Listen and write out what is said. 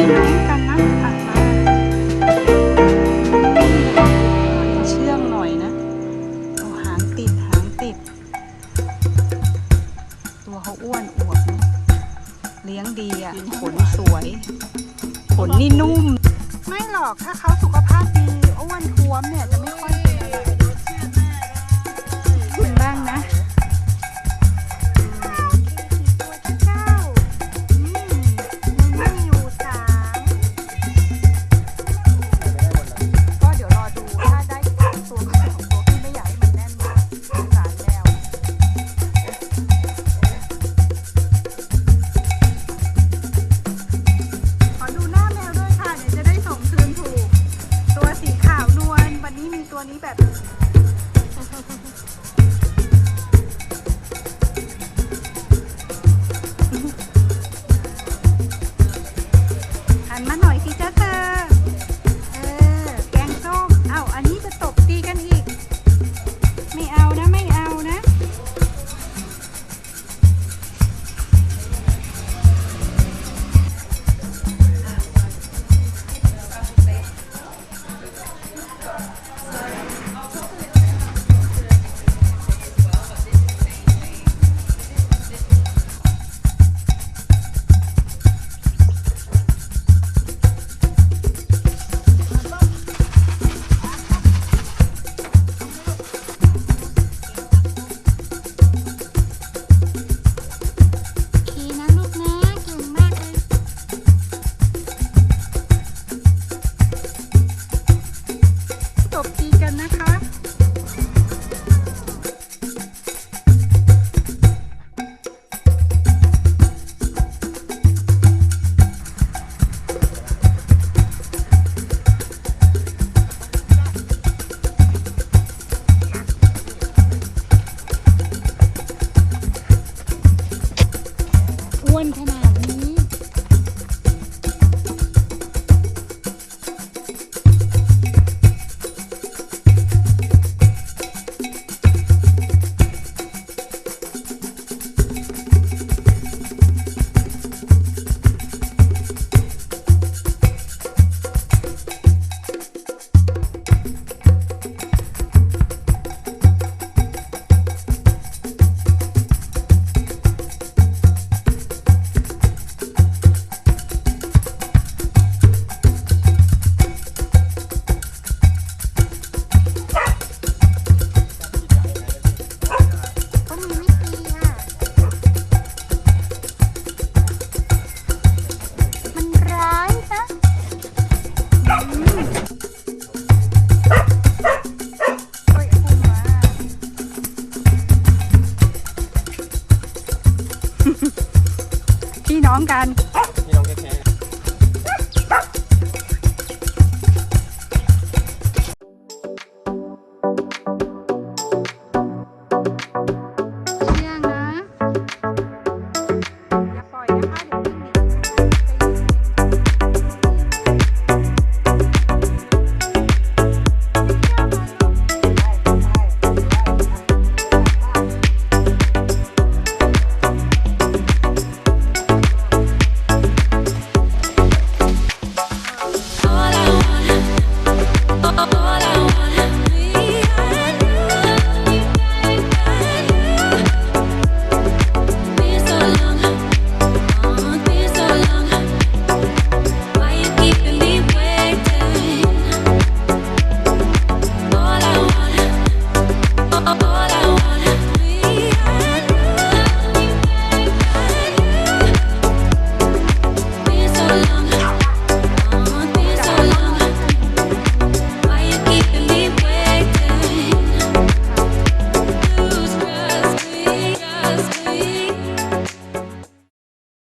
หาด้กันนะตัาเชื่องหน่อยนะหางติดหางติด ตัวเขาอ้วนอวนเลี้ยงดีอะขนสวย ขนนี่ม ไม่หรอกถ้าเขาสุขภาพดีอ้วนท้วมเนี่ยจะไม่ค่อย ตัวนี้แบบ ร้องกัน